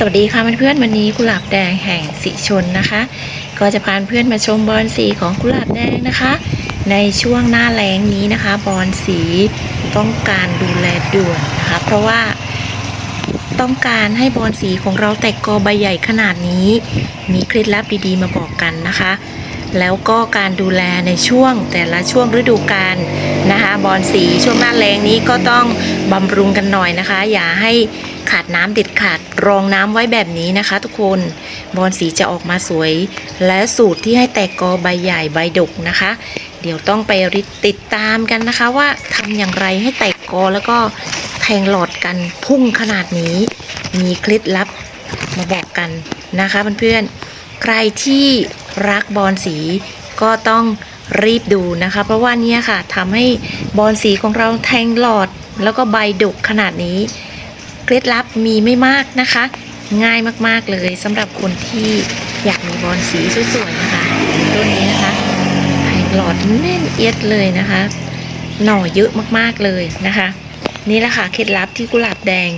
สวัสดีค่ะเพื่อนๆวันนี้กุหลาบแดงแห่งสิชนนะคะ ก็จะพาเพื่อนมาชมบอลสีของกุหลาบแดงนะคะ ในช่วงหน้าแล้งนี้นะคะ บอลสีต้องการดูแลด่วนนะคะ เพราะว่าต้องการให้บอลสีของเราแตกกอใบใหญ่ขนาดนี้ มีเคล็ดลับดีๆมาบอกกันนะคะ แล้วก็การดูแลในช่วงแต่ละช่วงฤดูกาลนะคะ บอลสีช่วงหน้าแล้งนี้ก็ต้องบำรุงกันหน่อยนะคะ อย่าให้ ขาดน้ำเด็ดขาดรองน้ำไว้แบบนี้นะคะ ทุกคนบอลสีจะออกมาสวย และสูตรที่ให้แตกกอใบใหญ่ใบดกนะคะ เดี๋ยวต้องไปริติดตามกันนะคะ ว่าทำอย่างไรให้แตกกอแล้วก็แทงหลอดกันพุ่งขนาดนี้ มีเคล็ดลับมาบอกกันนะคะเพื่อนๆใครที่รักบอลสีก็ต้องรีบดูนะคะ เพราะว่านี้ค่ะทำให้บอลสีของเราแทงหลอดแล้วก็ใบดกขนาดนี้ เคล็ดลับมีไม่มากนะคะ ง่ายมากๆเลยสำหรับคนที่อยากมีบอลสีสวยๆนะคะต้นนี้นะคะแทงหลอดแน่นเอียดเลยนะคะ หน่อเยอะมากๆเลยนะคะ นี่แหละค่ะเคล็ดลับที่กุหลาบแดง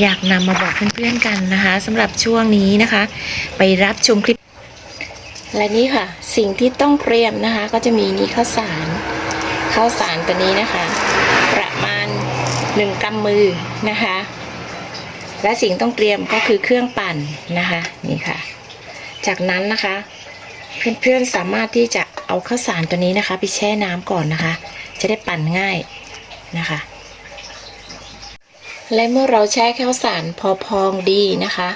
อยากนำมาบอกเพื่อนๆกันนะคะสำหรับช่วงนี้นะคะ ไปรับชมคลิป และนี่ค่ะ สิ่งที่ต้องเตรียมนะคะ ก็จะมีนี่ข้าวสารข้าวสารตัวนี้นะคะ ประมาณหนึ่งกำมือนะคะ และสิ่งต้องเตรียมก็คือเครื่องปั่นนะคะนี่ค่ะ จากนั้นนะคะเพื่อนๆสามารถที่จะเอาข้าวสารตัวนี้นะคะ ไปแช่น้ำก่อนนะคะ จะได้ปั่นง่ายนะคะ และเมื่อเราแช่ข้าวสารพอพองดีนะคะ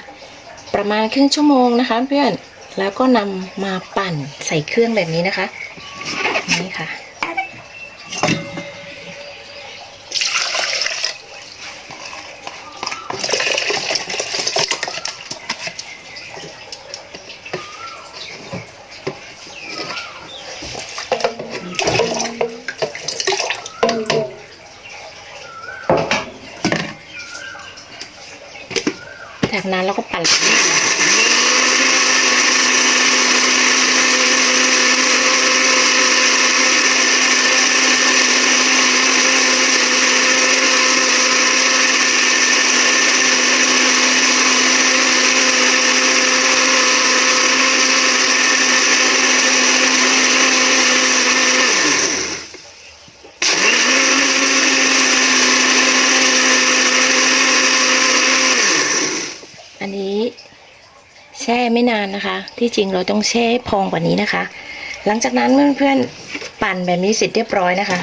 ประมาณครึ่งชั่วโมงนะคะ เพื่อนแล้วก็นำมาปั่นใส่เครื่องแบบนี้นะคะนี่ค่ะ จากนั้นเราก็ปั่น อันนี้แช่ ไม่นานนะคะ ที่จริงเราต้องแช่พองกว่านี้นะคะ หลังจากนั้นเพื่อนๆปั่นแบบนี้เสร็จเรียบร้อยนะคะ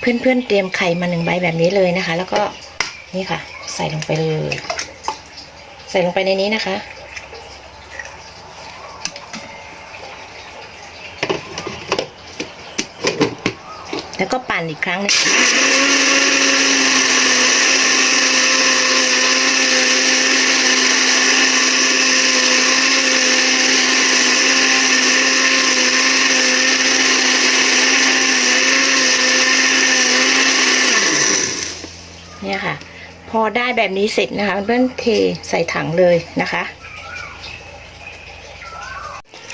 เพื่อนๆเตรียมไข่มาหนึ่งใบแบบนี้เลยนะคะ แล้วก็นี่ค่ะ ใส่ลงไปเลย ใส่ลงไปในนี้นะคะแล้วก็ปั่นอีกครั้งนึง เนี่ยค่ะ พอได้แบบนี้เสร็จนะคะเพื่อนเทใส่ถังเลยนะคะ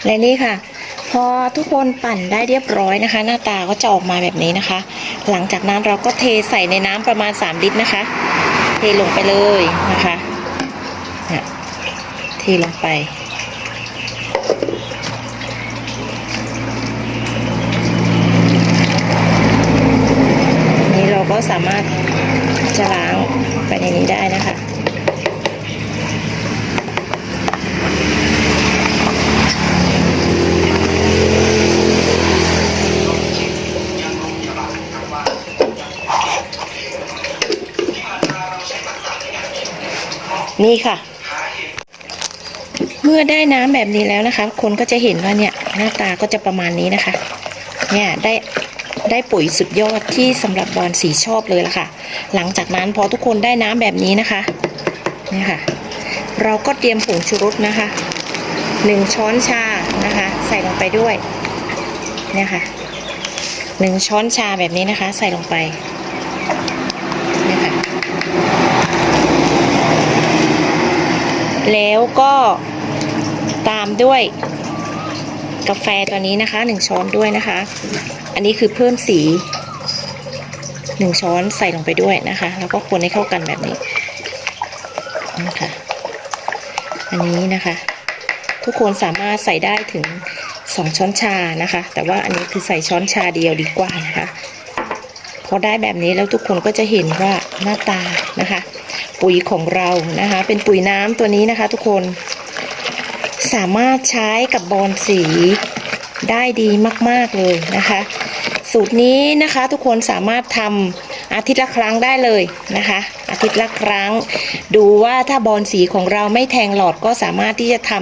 และนี่ค่ะ พอทุกคนปั่นได้เรียบร้อยนะคะ หน้าตาก็จะออกมาแบบนี้นะคะ หลังจากนั้นเราก็เทใส่ในน้ำประมาณ 3 ลิตรนะคะ เทลงไปเลยนะคะเนี่ยเทลงไปนี้เราก็สามารถ จะล้างไปในนี้ได้นะคะนี่ค่ะ เมื่อได้น้ำแบบนี้แล้วนะคะ คนก็จะเห็นว่าเนี่ยหน้าตาก็จะประมาณนี้นะคะ เนี่ยได้ ได้ปุ๋ยสุดยอดที่สำหรับบอลสีชอบเลยล่ะค่ะ หลังจากนั้นพอทุกคนได้น้ำแบบนี้นะคะเนี่ยค่ะ เราก็เตรียมผงชูรสนะคะหนึ่งช้อนชานะคะ ใส่ลงไปด้วยเนี่ยค่ะหนึ่งช้อนชาแบบนี้นะคะ ใส่ลงไปเนี่ยค่ะแล้วก็ตามด้วยกาแฟตัวนี้นะคะหนึ่งช้อนด้วยนะคะ อันนี้คือเพิ่มสีหนึ่งช้อนใส่ลงไปด้วยนะคะ แล้วก็คนให้เข้ากันแบบนี้นะคะอันนี้นะคะ ทุกคนสามารถใส่ได้ถึง2ช้อนชานะคะ แต่ว่าอันนี้คือใส่ช้อนชาเดียวดีกว่านะคะพอได้แบบนี้แล้วทุกคนก็จะเห็นว่าหน้าตานะคะ ปุ๋ยของเรานะคะ เป็นปุ๋ยน้ำตัวนี้นะคะ ทุกคนสามารถใช้กับบอนสี ได้ดีมากๆเลยนะคะ สูตรนี้นะคะทุกคนสามารถทำอาทิตย์ละครั้งได้เลยนะคะ อาทิตย์ละครั้ง ดูว่าถ้าบอลสีของเราไม่แทงหลอดก็สามารถที่จะท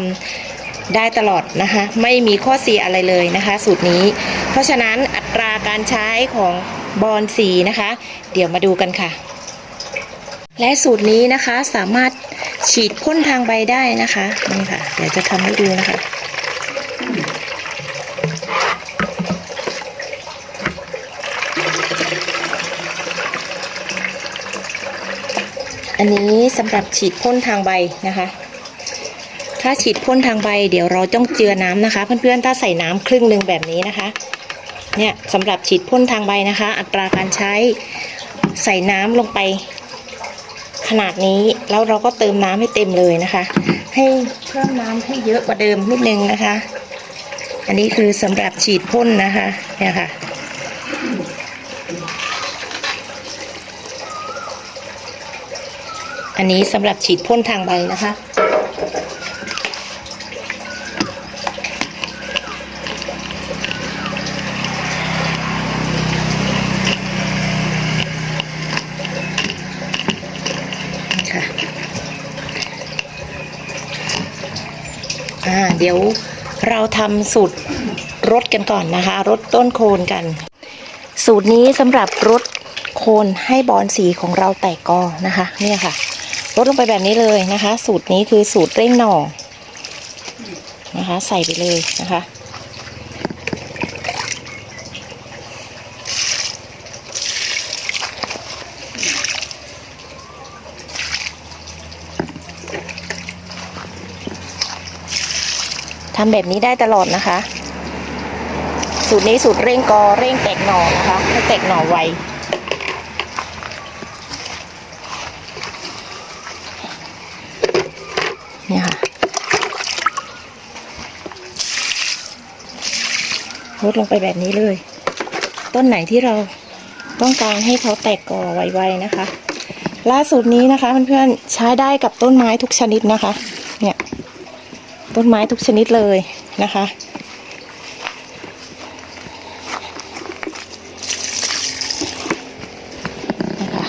ำได้ตลอดนะคะ ไม่มีข้อเสียอะไรเลยนะคะ สูตรนี้ เพราะฉะนั้นอัตราการใช้ของบอลสีนะคะ เดี๋ยวมาดูกันค่ะ และสูตรนี้นะคะสามารถฉีดพ่นทางใบได้นะคะนี่ค่ะเดี๋ยวจะทำให้ดูนะคะ อันนี้สำหรับฉีดพ่นทางใบนะคะ ถ้าฉีดพ่นทางใบ เดี๋ยวเราต้องเจือน้ำนะคะ เพื่อนๆถ้าใส่น้ำครึ่งหนึ่งแบบนี้นะคะ เนี่ยสำหรับฉีดพ่นทางใบนะคะ อัตราการใช้ใส่น้ำลงไป ขนาดนี้แล้วเราก็เติมน้ำให้เต็มเลยนะคะ ให้เพิ่มน้ำให้เยอะกว่าเดิมนิดนึงนะคะ อันนี้คือสำหรับฉีดพ่นนะคะเนี่ยค่ะ อันนี้สำหรับฉีดพ่นทางใบนะคะค่ะอ่าเดี๋ยวเราทำสูตรรดกันก่อนนะคะ รดต้นโคนกัน สูตรนี้สำหรับรดโคนให้บอนสีของเราแตกกอนะคะ เนี่ยค่ะ รดลงไปแบบนี้เลยนะคะ สูตรนี้คือสูตรเร่งหน่อนะคะ ใส่ไปเลยนะคะ ทำแบบนี้ได้ตลอดนะคะ สูตรนี้สูตรเร่งกอเร่งแตกหน่อนะคะให้แตกหน่อไว นี่ยค่ะลดลงไปแบบนี้เลย ต้นไหนที่เราต้องการให้เขาแตกกอไวๆนะคะ ล่าสุดนี้นะคะเพื่อนๆใช้ได้กับต้นไม้ทุกชนิดนะคะ เนี่ย ต้นไม้ทุกชนิดเลยนะคะนี่ค่ะ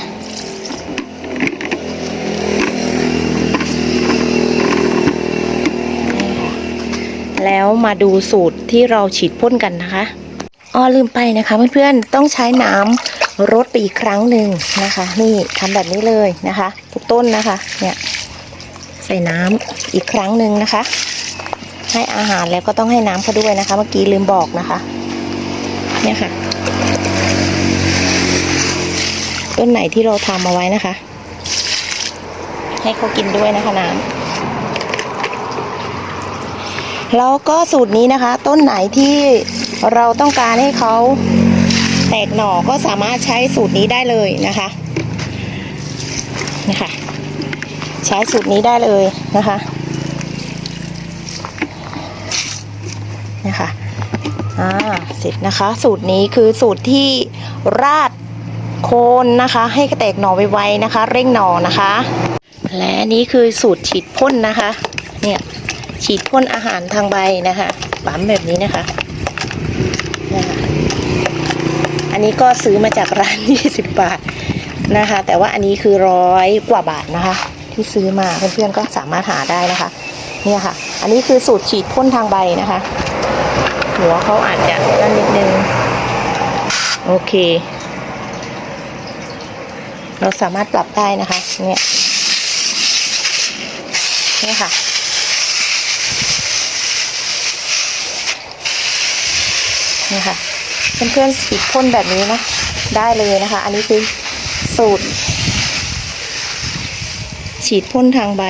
แล้ว มาดูสูตรที่เราฉีดพ่นกันนะคะอ้อลืมไปนะคะเพื่อนๆต้องใช้น้ำรดไปอีกครั้งหนึ่งนะคะ นี่ทำแบบนี้เลยนะคะทุกต้นนะคะเนี่ยใส่น้ำอีกครั้งหนึ่งนะคะ ให้อาหารแล้วก็ต้องให้น้ำเขาด้วยนะคะ เมื่อกี้ลืมบอกนะคะเนี่ยค่ะ ต้นไหนที่เราทำเอาไว้นะคะ ให้เขากินด้วยนะคะน้ำ แล้วก็สูตรนี้นะคะ ต้นไหนที่เราต้องการให้เขาแตกหน่อก็สามารถใช้สูตรนี้ได้เลยนะคะนะคะ ใช้สูตรนี้ได้เลยนะคะนะคะอ่าเสร็จนะคะ สูตรนี้คือสูตรที่ราดโคนนะคะ ให้แตกหน่อไวๆนะคะ เร่งหน่อนะคะ และนี่คือสูตรฉีดพ่นนะคะ เนี่ย ฉีดพ่นอาหารทางใบนะคะปั๊มแบบนี้นะคะนะคะ อันนี้ก็ซื้อมาจากร้าน 20 บาทนะคะ แต่ว่าอันนี้คือร้อยกว่าบาทนะคะ ที่ซื้อมาเพื่อนๆก็สามารถหาได้นะคะ เนี่ยค่ะ อันนี้คือสูตรฉีดพ่นทางใบนะคะ หัวเขาอาจจะนั่นนิดนึง โอเค เราสามารถปรับได้นะคะ เนี่ย เนี่ยค่ะ นี่ค่ะเพื่อนๆฉีดพ่นแบบนี้นะ ได้เลยนะคะ อันนี้คือสูตร ฉีดพ่นทางใบ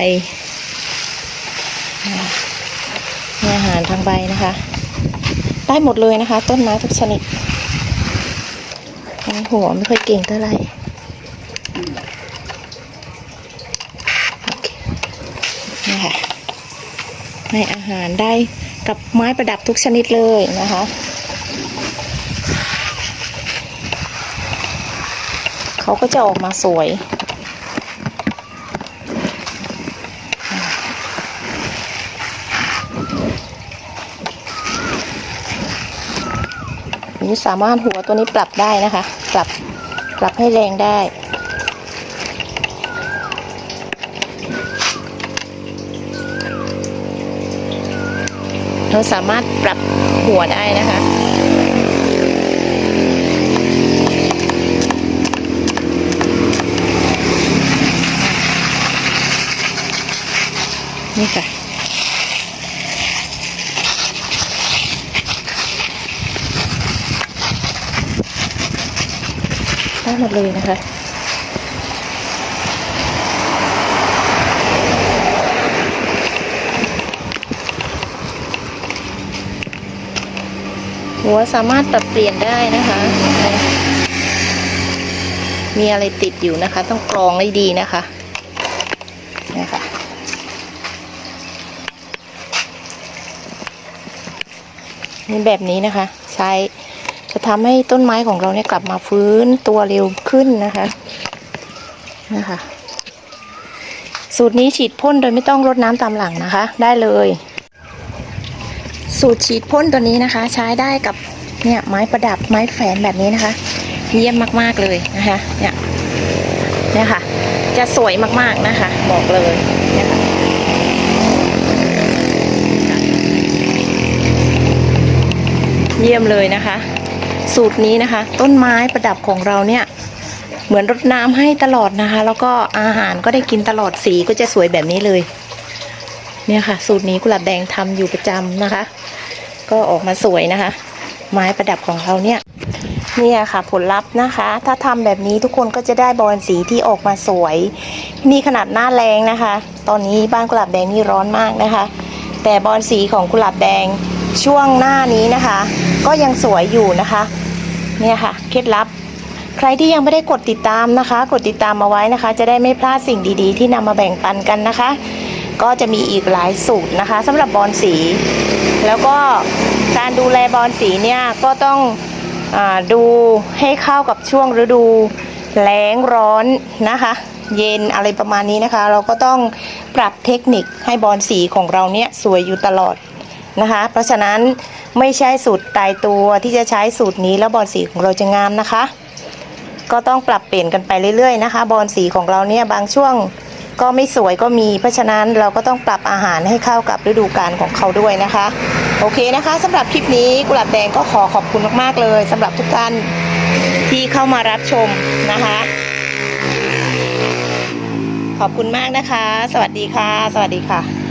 อาหารทางใบนะคะ ได้หมดเลยนะคะ ต้นไม้ทุกชนิดหัวไม่ค่อยเก่งเท่าไหร่คนี่ค่ะในอาหารได้กับไม้ประดับทุกชนิดเลยนะคะ เขาก็จะออกมาสวย นี่สามารถหัวตัวนี้ปรับได้นะคะ ปรับปรับให้แรงได้เราสามารถปรับหัวได้นะคะ นี่ค่ะ ได้หมดเลยนะคะหัวสามารถปรับเปลี่ยนได้นะคะ มีอะไรติดอยู่นะคะ ต้องกรองให้ดีนะคะนี่ค่ะ นี่แบบนี้นะคะ ใช้จะทำให้ต้นไม้ของเราเนี่ยกลับมาฟื้นตัวเร็วขึ้นนะคะนะคะ สูตรนี้ฉีดพ่นโดยไม่ต้องรดน้ำตามหลังนะคะ ได้เลย สูตรฉีดพ่นตัวนี้นะคะ ใช้ได้กับเนี่ยไม้ประดับไม้แฝนแบบนี้นะคะ เยี่ยมมากๆเลยนะคะ เนี่ยเนี่ยค่ะ จะสวยมากๆนะคะ บอกเลยเนี่ยค่ะ เยี่ยมเลยนะคะ สูตรนี้นะคะ ต้นไม้ประดับของเราเนี่ย เหมือนรดน้ำให้ตลอดนะคะ แล้วก็อาหารก็ได้กินตลอดสีก็จะสวยแบบนี้เลย เนี่ยค่ะ สูตรนี้กุหลาบแดงทำอยู่ประจำนะคะ ก็ออกมาสวยนะคะ ไม้ประดับของเราเนี่ยเนี่ยค่ะผลลัพธ์นะคะ ถ้าทำแบบนี้ทุกคนก็จะได้บอลสีที่ออกมาสวย นี่ขนาดหน้าแรงนะคะ ตอนนี้บ้านกุหลาบแดงนี่ร้อนมากนะคะ แต่บอลสีของกุหลาบแดง ช่วงหน้านี้นะคะ ก็ยังสวยอยู่นะคะ เนี่ยค่ะ เคล็ดลับ ใครที่ยังไม่ได้กดติดตามนะคะ กดติดตามมาไว้นะคะ จะได้ไม่พลาดสิ่งดีๆ ที่นำมาแบ่งปันกันนะคะ ก็จะมีอีกหลายสูตรนะคะสำหรับบอลสี แล้วก็การดูแลบอลสีเนี่ยก็ต้องอดูให้เข้ากับช่วงฤดูแล้งร้อนนะคะ เย็นอะไรประมาณนี้นะคะ เราก็ต้องปรับเทคนิคให้บอลสีของเราเนี่ยสวยอยู่ตลอด นะคะ เพราะฉะนั้นไม่ใช่สูตรตายตัวที่จะใช้สูตรนี้แล้วบอลสีของเราจะงามนะคะ ก็ต้องปรับเปลี่ยนกันไปเรื่อยๆนะคะ บอลสีของเราเนี่ยบางช่วงก็ไม่สวยก็มี เพราะฉะนั้นเราก็ต้องปรับอาหารให้เข้ากับฤดูกาลของเขาด้วยนะคะ โอเคนะคะสำหรับคลิปนี้กุหลาบแดงก็ขอขอบคุณมากๆเลยสำหรับทุกท่านที่เข้ามารับชมนะคะ ขอบคุณมากนะคะ สวัสดีค่ะ สวัสดีค่ะ